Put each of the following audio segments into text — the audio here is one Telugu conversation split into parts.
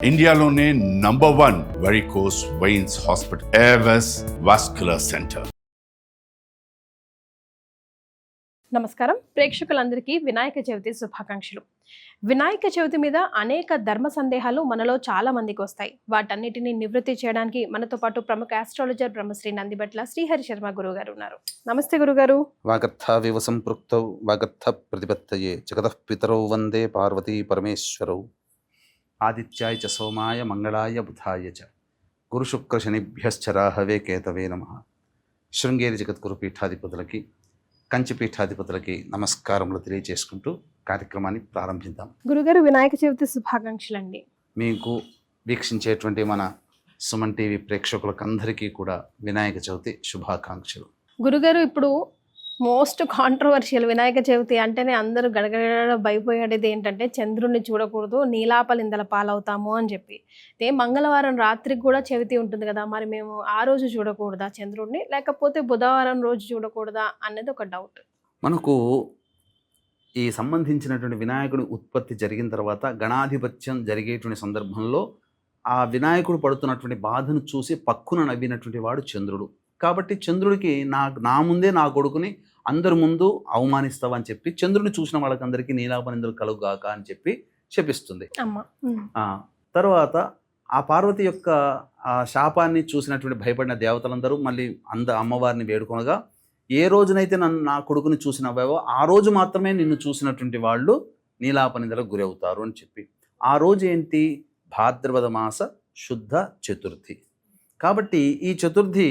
ఇండియాలోనే number one varicose veins hospital Avis vascular centre నమస్కారం. ప్రేక్షకులందరికీ వినాయక చవితి శుభాకాంక్షలు. వినాయక చవితి మీద అనేక ధర్మ సందేహాలు మనలో చాలా మందికి వస్తాయి. వాటన్నిటిని నివృత్తి చేయడానికి మనతో పాటు ప్రముఖ ఆస్ట్రాలజర్ బ్రహ్మశ్రీ నందిబట్ల శ్రీహరి శర్మ గురువు గారు ఉన్నారు. నమస్తే గురుగారు వాగర్థావివ సంపృక్తౌ వాగర్థ ప్రతిపత్తయే జగతః పితరౌ వందే పార్వతీ పరమేశ్వరౌ. ఆదిత్యాయ చ సోమాయ మంగళాయ బుధాయ చ. గురుశుక్రశనిభ్యశ్చ రాహవే కేతవే నమ. శృంగేరి జగద్గురు పీఠాధిపతులకి కంచి పీఠాధిపతులకి నమస్కారములు తెలియజేసుకుంటూ కార్యక్రమాన్ని ప్రారంభిద్దాం. గురుగారు వినాయక చవితి శుభాకాంక్షలు అండి మీకు వీక్షించేటువంటి మన సుమన్ టీవీ ప్రేక్షకులకు అందరికీ కూడా వినాయక చవితి శుభాకాంక్షలు. గురుగారు ఇప్పుడు మోస్ట్ కాంట్రవర్షియల్ వినాయక చవితి అంటేనే అందరూ గడగడ భయపోయేది ఏంటంటే చంద్రుడిని చూడకూడదు నీలాపలిందల పాలవుతాము అని చెప్పి. అయితే మంగళవారం రాత్రికి కూడా చవితి ఉంటుంది కదా మరి మేము ఆ రోజు చూడకూడదా చంద్రుడిని లేకపోతే బుధవారం రోజు చూడకూడదా అనేది ఒక డౌట్. మనకు ఈ సంబంధించినటువంటి వినాయకుడి ఉత్పత్తి జరిగిన తర్వాత గణాధిపత్యం జరిగేటువంటి సందర్భంలో ఆ వినాయకుడు పడుతున్నటువంటి బాధను చూసి పక్కున నవ్వినటువంటి వాడు చంద్రుడు. కాబట్టి చంద్రుడికి నా నా ముందే నా కొడుకుని అందరి ముందు అవమానిస్తావని చెప్పి చంద్రుడిని చూసిన వాళ్ళకందరికీ నీలాపనిందులు కలుగుగాక అని చెప్పి. ఆ, తర్వాత ఆ పార్వతి యొక్క ఆ శాపాన్ని చూసినటువంటి భయపడిన దేవతలందరూ మళ్ళీ అంద అమ్మవారిని వేడుకొనగా ఏ రోజునైతే నన్ను నా కొడుకుని చూసి నవ్వావో ఆ రోజు మాత్రమే నిన్ను చూసినటువంటి వాళ్ళు నీలాపనిందలకు గురవుతారు అని చెప్పి. ఆ రోజు ఏంటి? భాద్రపద మాస శుద్ధ చతుర్థి. కాబట్టి ఈ చతుర్థి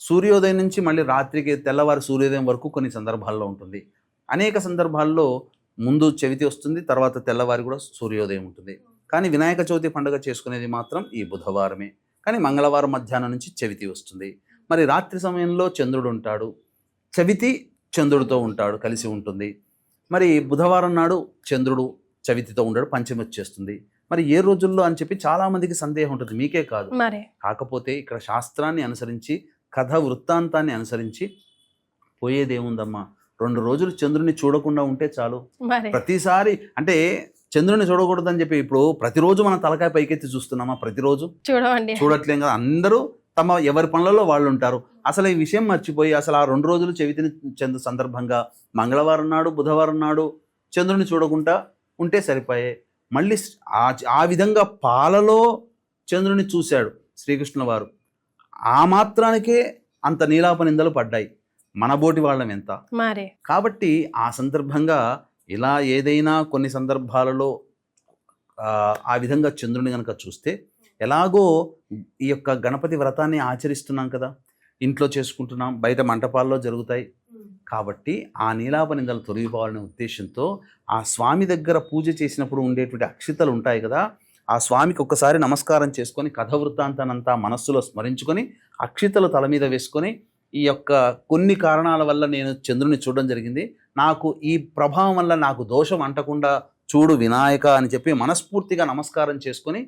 సూర్యోదయం నుంచి మళ్ళీ రాత్రికి తెల్లవారి సూర్యోదయం వరకు కొన్ని సందర్భాల్లో ఉంటుంది. అనేక సందర్భాల్లో ముందు చవితి వస్తుంది తర్వాత తెల్లవారి కూడా సూర్యోదయం ఉంటుంది. కానీ వినాయక చవితి పండుగ చేసుకునేది మాత్రం ఈ బుధవారమే. కానీ మంగళవారం మధ్యాహ్నం నుంచి చవితి వస్తుంది. మరి రాత్రి సమయంలో చంద్రుడు ఉంటాడు. చవితి చంద్రుడితో ఉంటాడు కలిసి ఉంటుంది. మరి బుధవారం నాడు చంద్రుడు చవితితో ఉండడు పంచమి వచ్చేస్తుంది. మరి ఏ రోజుల్లో అని చెప్పి చాలామందికి సందేహం ఉంటుంది. మీకే కాదు. కాకపోతే ఇక్కడ శాస్త్రాన్ని అనుసరించి కథ వృత్తాంతాన్ని అనుసరించి పోయేదేముందమ్మా? రెండు రోజులు చంద్రుని చూడకుండా ఉంటే చాలు. ప్రతిసారి అంటే చంద్రుని చూడకూడదని చెప్పి ఇప్పుడు ప్రతిరోజు మనం తలకాయ పైకెత్తి చూస్తున్నామా? ప్రతిరోజు? చూడవండి చూడట్లేం కదా. అందరూ తమ ఎవరి పనులలో వాళ్ళు ఉంటారు అసలు ఈ విషయం మర్చిపోయి అసలు ఆ రెండు రోజులు చవితిని చంద్ర సందర్భంగా మంగళవారం నాడు బుధవారం నాడు చంద్రుని చూడకుండా ఉంటే సరిపోయే. మళ్ళీ ఆ విధంగా పాలలో చంద్రుని చూశాడు శ్రీకృష్ణుల వారు. ఆ మాత్రానికే అంత నీలాప నిందలు పడ్డాయి. మనబోటి వాళ్ళం ఎంత? మరే. కాబట్టి ఆ సందర్భంగా ఇలా ఏదైనా కొన్ని సందర్భాలలో ఆ, విధంగా చంద్రుని కనుక చూస్తే ఎలాగో ఈ యొక్క గణపతి వ్రతాన్ని ఆచరిస్తున్నాం కదా. ఇంట్లో చేసుకుంటున్నాం బయట మంటపాల్లో జరుగుతాయి. కాబట్టి ఆ నీలాపనిందలు తొలగిపోవాలనే ఉద్దేశంతో ఆ స్వామి దగ్గర పూజ చేసినప్పుడు ఉండేటువంటి అక్షితలు ఉంటాయి కదా ఆ స్వామికి ఒక్కసారి నమస్కారం చేసుకొని కథ వృత్తాంతానంతా మనస్సులో స్మరించుకొని అక్షితలు తల మీద వేసుకొని ఈ యొక్క కొన్ని కారణాల వల్ల నేను చంద్రుని చూడడం జరిగింది. నాకు ఈ ప్రభావం వల్ల నాకు దోషం అంటకుండా చూడు వినాయక అని చెప్పి మనస్ఫూర్తిగా నమస్కారం చేసుకొని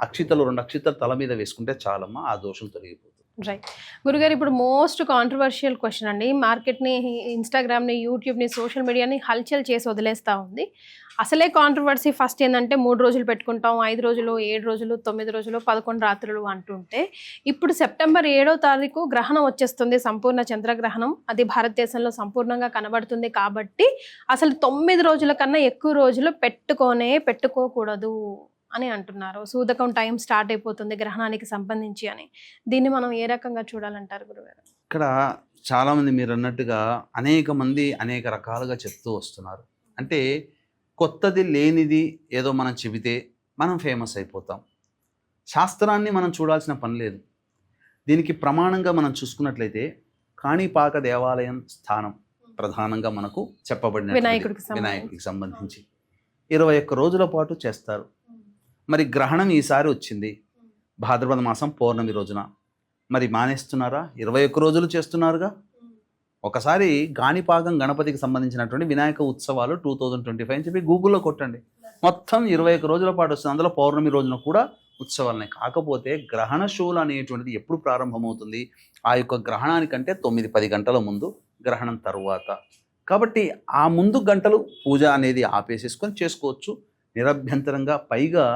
అక్షితలు రెండు అక్షితలు తల మీద వేసుకుంటే చాలమ్మా ఆ దోషం తొలగిపోతుంది. రైట్ గురుగారు ఇప్పుడు మోస్ట్ కాంట్రవర్షియల్ క్వశ్చన్ అండి. మార్కెట్ని ఇన్స్టాగ్రామ్ని యూట్యూబ్ని సోషల్ మీడియాని హల్చల్ చేసి వదిలేస్తూ ఉంది. అసలే కాంట్రవర్సీ ఫస్ట్ ఏంటంటే మూడు రోజులు పెట్టుకుంటాం ఐదు రోజులు ఏడు రోజులు తొమ్మిది రోజులు పదకొండు రాత్రులు అంటుంటే ఇప్పుడు సెప్టెంబర్ ఏడో తారీఖు గ్రహణం వచ్చేస్తుంది సంపూర్ణ చంద్రగ్రహణం. అది భారతదేశంలో సంపూర్ణంగా కనబడుతుంది కాబట్టి అసలు తొమ్మిది రోజుల కన్నా ఎక్కువ రోజులు పెట్టుకోనే పెట్టుకోకూడదు అని అంటున్నారు. సూదకం టైం స్టార్ట్ అయిపోతుంది గ్రహణానికి సంబంధించి అని. దీన్ని మనం ఏ రకంగా చూడాలంటారు గురుగారు? ఇక్కడ చాలామంది మీరు అన్నట్టుగా అనేక మంది అనేక రకాలుగా చెప్తూ వస్తున్నారు. అంటే కొత్తది లేనిది ఏదో మనం చెబితే మనం ఫేమస్ అయిపోతాం. శాస్త్రాన్ని మనం చూడాల్సిన పని లేదు. దీనికి ప్రమాణంగా మనం చూసుకున్నట్లయితే కాణిపాక దేవాలయం స్థానం ప్రధానంగా మనకు చెప్పబడిన వినాయకుడికి సంబంధించి. ఇరవై ఒక్క రోజుల పాటు చేస్తారు. మరి గ్రహణం ఈసారి వచ్చింది. భాద్రపద మాసం పౌర్ణమి రోజున. మరి మానేస్తున్నారా? ఇరవై ఒక్క రోజులు చేస్తున్నారుగా? ఒకసారి గాణిపాగం గణపతికి సంబంధించినటువంటి వినాయక ఉత్సవాలు టూ థౌజండ్ ట్వంటీ ఫైవ్ అని చెప్పి గూగుల్లో కొట్టండి. మొత్తం ఇరవై ఒక్క రోజుల పాటు వస్తుంది. అందులో పౌర్ణమి రోజున కూడా ఉత్సవాలనే. కాకపోతే గ్రహణ షోలు అనేటువంటిది ఎప్పుడు ప్రారంభమవుతుంది? ఆ యొక్క గ్రహణానికంటే తొమ్మిది పది గంటల ముందు గ్రహణం తరువాత. కాబట్టి ఆ ముందు గంటలు పూజ అనేది ఆపేసేసుకొని చేసుకోవచ్చు. నిరభ్యంతరంగా పైగా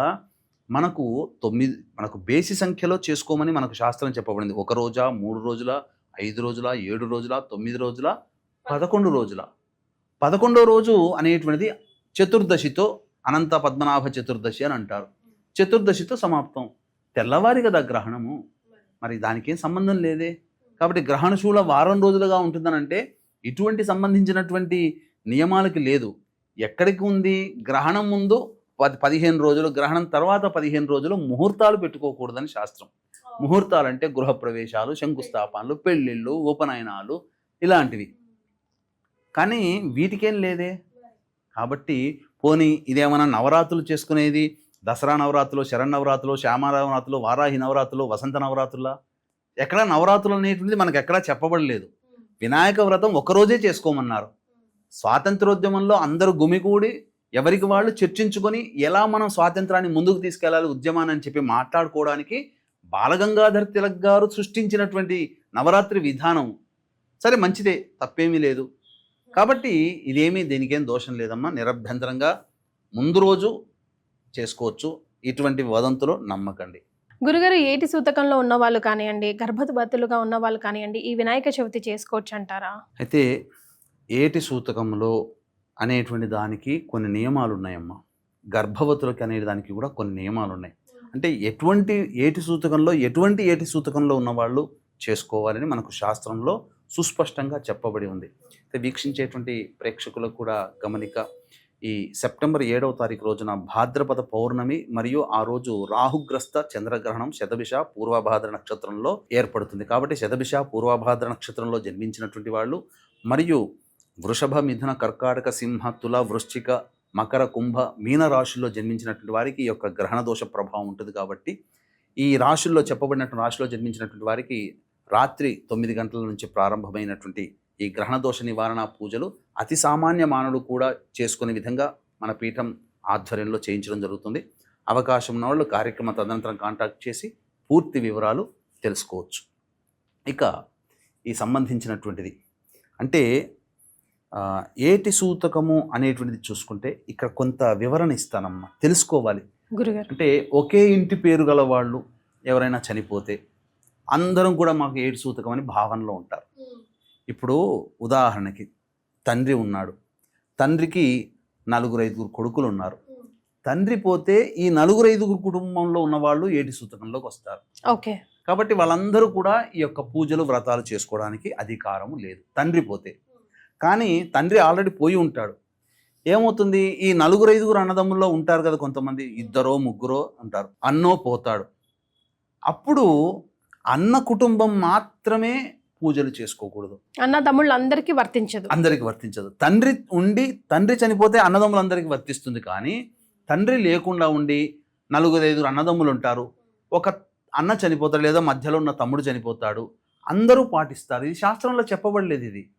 మనకు తొమ్మిది మనకు బేసి సంఖ్యలో చేసుకోమని మనకు శాస్త్రం చెప్పబడింది. ఒక రోజా మూడు రోజుల ఐదు రోజుల ఏడు రోజుల తొమ్మిది రోజుల పదకొండు రోజుల. పదకొండో రోజు అనేటువంటిది చతుర్దశితో అనంత పద్మనాభ చతుర్దశి అని అంటారు. చతుర్దశితో సమాప్తం. తెల్లవారి కదా గ్రహణము. మరి దానికి ఏం సంబంధం లేదే. కాబట్టి గ్రహణశూల వారం రోజులుగా ఉంటుందనంటే ఇటువంటి సంబంధించినటువంటి నియమాలకి లేదు. ఎక్కడికి ఉంది? గ్రహణం ముందు పది పదిహేను రోజులు గ్రహణం తర్వాత పదిహేను రోజులు ముహూర్తాలు పెట్టుకోకూడదని శాస్త్రం. ముహూర్తాలు అంటే గృహప్రవేశాలు శంకుస్థాపనలు పెళ్ళిళ్ళు ఉపనయనాలు ఇలాంటివి. కానీ వీటికేం లేదే. కాబట్టి పోనీ ఇదేమైనా నవరాత్రులు చేసుకునేది దసరా నవరాత్రులు శరన్నవరాత్రులు శ్యామ నవరాత్రులు వారాహి నవరాత్రులు వసంత నవరాత్రులా? ఎక్కడ నవరాత్రులు అనేటువంటిది మనకు ఎక్కడా చెప్పబడలేదు. వినాయక వ్రతం ఒకరోజే చేసుకోమన్నారు. స్వాతంత్రోద్యమంలో అందరూ గుమికూడి ఎవరికి వాళ్ళు చర్చించుకొని ఎలా మనం స్వాతంత్రాన్ని ముందుకు తీసుకెళ్ళాలి ఉద్యమాన్ని అని చెప్పి మాట్లాడుకోవడానికి బాలగంగాధర్ తిలక్ గారు సృష్టించినటువంటి నవరాత్రి విధానం సరే మంచిదే తప్పేమీ లేదు. కాబట్టి ఇదేమీ దీనికేం దోషం లేదమ్మా నిరభ్యంతరంగా ముందు రోజు చేసుకోవచ్చు. ఇటువంటి వదంతులు నమ్మకండి. గురుగారు ఏటి సూతకంలో ఉన్న వాళ్ళు కానివ్వండి గర్భవతులుగా ఉన్న వాళ్ళు కానివ్వండి ఈ వినాయక చవితి చేసుకోవచ్చు అంటారా అయితే ఏటి సూతకంలో అనేటువంటి దానికి కొన్ని నియమాలు ఉన్నాయమ్మా గర్భవతులకి అనే దానికి కూడా కొన్ని నియమాలు ఉన్నాయి అంటే ఎటువంటి ఏటి సూతకంలో ఎటువంటి ఏటి సూతకంలో ఉన్నవాళ్ళు చేసుకోవాలని మనకు శాస్త్రంలో సుస్పష్టంగా చెప్పబడి ఉంది. అయితే వీక్షించేటువంటి ప్రేక్షకులకు కూడా గమనిక ఈ సెప్టెంబర్ ఏడవ తారీఖు రోజున భాద్రపద పౌర్ణమి మరియు ఆ రోజు రాహుగ్రస్త చంద్రగ్రహణం శతభిష పూర్వభాద్ర నక్షత్రంలో ఏర్పడుతుంది. కాబట్టి శతభిష పూర్వభాద్ర నక్షత్రంలో జన్మించినటువంటి వాళ్ళు మరియు వృషభ మిథున కర్కాటక సింహ తుల వృశ్చిక మకర కుంభ మీన రాశుల్లో జన్మించినటువంటి వారికి ఈ యొక్క గ్రహణ దోష ప్రభావం ఉంటుంది కాబట్టి ఈ రాశుల్లో చెప్పబడినటువంటి రాశిలో జన్మించినటువంటి వారికి రాత్రి తొమ్మిది గంటల నుంచి ప్రారంభమైనటువంటి ఈ గ్రహణ దోష నివారణ పూజలు అతి సామాన్య మానవుడు కూడా చేసుకునే విధంగా మన పీఠం ఆధ్వర్యంలో చేయించడం జరుగుతుంది. అవకాశం ఉన్న వాళ్ళు కార్యక్రమ తదనంతరం కాంటాక్ట్ చేసి పూర్తి వివరాలు తెలుసుకోవచ్చు. ఇక ఈ సంబంధించినటువంటిది. అంటే ఏటి సూతకము అనేటువంటిది చూసుకుంటే ఇక్కడ కొంత వివరణ ఇస్తానమ్మా. తెలుసుకోవాలి. గురుగారు. అంటే ఒకే ఇంటి పేరు గల వాళ్ళు ఎవరైనా చనిపోతే అందరం కూడా మాకు ఏటి సూతకం అని భావనలో ఉంటారు. ఇప్పుడు ఉదాహరణకి తండ్రి ఉన్నాడు. తండ్రికి నలుగురు ఐదుగురు కొడుకులు ఉన్నారు. తండ్రి పోతే ఈ నలుగురు ఐదుగురు కుటుంబంలో ఉన్న వాళ్ళు ఏటి సూతకంలోకి వస్తారు. ఓకే. కాబట్టి వాళ్ళందరూ కూడా ఈ యొక్క పూజలు వ్రతాలు చేసుకోవడానికి అధికారము లేదు. తండ్రి పోతే కానీ తండ్రి ఆల్రెడీ పోయి ఉంటాడు. ఏమవుతుంది? ఈ నలుగురు ఐదుగురు అన్నదమ్ముల్లో ఉంటారు కదా కొంతమంది. ఇద్దరో ముగ్గురో ఉంటారు అన్నో పోతాడు. అప్పుడు అన్న కుటుంబం మాత్రమే పూజలు చేసుకోకూడదు. అన్న తమ్ముళ్ళు అందరికీ వర్తించదు. అందరికి వర్తించదు. తండ్రి ఉండి తండ్రి చనిపోతే అన్నదమ్ములందరికీ వర్తిస్తుంది కానీ తండ్రి లేకుండా ఉండి నలుగురు ఐదుగురు అన్నదమ్ములు ఉంటారు. ఒక అన్న చనిపోతాడు లేదా మధ్యలో ఉన్న తమ్ముడు చనిపోతాడు. అందరూ పాటిస్తారు. ఇది శాస్త్రంలో చెప్పబడలేదు ఇది.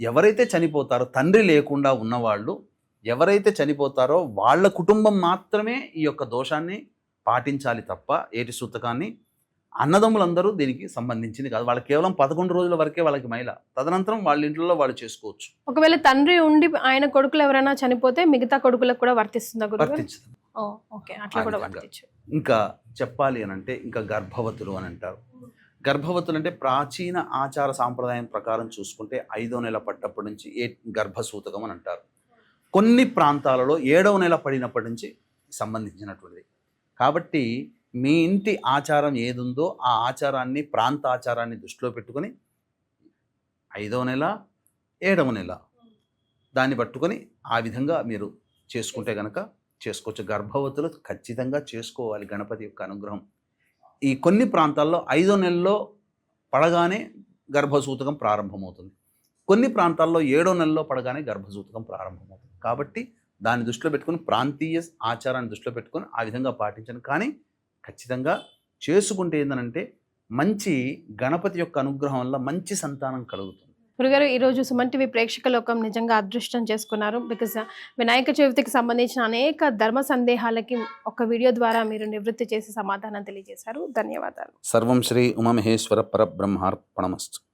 ఎవరైతే చనిపోతారో తండ్రి లేకుండా ఉన్నవాళ్ళు ఎవరైతే చనిపోతారో వాళ్ళ కుటుంబం మాత్రమే ఈ యొక్క దోషాన్ని పాటించాలి తప్ప ఏటి సూతకాన్ని అన్నదమ్ములందరూ దీనికి సంబంధించింది కాదు. వాళ్ళకి కేవలం పదకొండు రోజుల వరకే వాళ్ళకి మహిళ. తదనంతరం వాళ్ళ ఇంట్లో వాళ్ళు చేసుకోవచ్చు. ఒకవేళ తండ్రి ఉండి ఆయన కొడుకులు ఎవరైనా చనిపోతే మిగతా కొడుకులకు కూడా వర్తిస్తుందా వర్తించదు. ఇంకా చెప్పాలి అని అంటే ఇంకా గర్భవతులు అని అంటారు గర్భవతులు అంటే ప్రాచీన ఆచార సాంప్రదాయం ప్రకారం చూసుకుంటే ఐదో నెల పడ్డప్పటి నుంచి ఏ గర్భసూతకం అని అంటారు. కొన్ని ప్రాంతాలలో ఏడవ నెల పడినప్పటి నుంచి సంబంధించినటువంటిది. కాబట్టి మీ ఇంటి ఆచారం ఏదుందో ఆ ఆచారాన్ని ప్రాంత ఆచారాన్ని దృష్టిలో పెట్టుకొని ఐదవ నెల ఏడవ నెల దాన్ని పట్టుకొని ఆ విధంగా మీరు చేసుకుంటే కనుక చేసుకోవచ్చు. గర్భవతులు ఖచ్చితంగా చేసుకోవాలి గణపతి యొక్క అనుగ్రహం. ఈ కొన్ని ప్రాంతాల్లో ఐదో నెలలో పడగానే గర్భసూతకం ప్రారంభమవుతుంది. కొన్ని ప్రాంతాల్లో ఏడో నెలలో పడగానే గర్భసూతకం ప్రారంభమవుతుంది. కాబట్టి దాన్ని దృష్టిలో పెట్టుకొని ప్రాంతీయ ఆచారాన్ని దృష్టిలో పెట్టుకొని ఆ విధంగా పాటించను కానీ ఖచ్చితంగా చేసుకుంటే ఏంటంటే మంచి గణపతి యొక్క అనుగ్రహం వల్ల మంచి సంతానం కలుగుతుంది. గురుగారు ఈరోజు సుమన్ టీవీ ప్రేక్షక లోకం నిజంగా అదృష్టం చేసుకున్నారు. బికాజ్ uh, వినాయక చవితికి సంబంధించిన అనేక ధర్మ సందేహాలకి ఒక వీడియో ద్వారా మీరు నివృత్తి చేసి సమాధానం తెలియజేశారు. ధన్యవాదాలు. సర్వం శ్రీ ఉమామహేశ్వర పరబ్రహ్మార్పణమస్తు.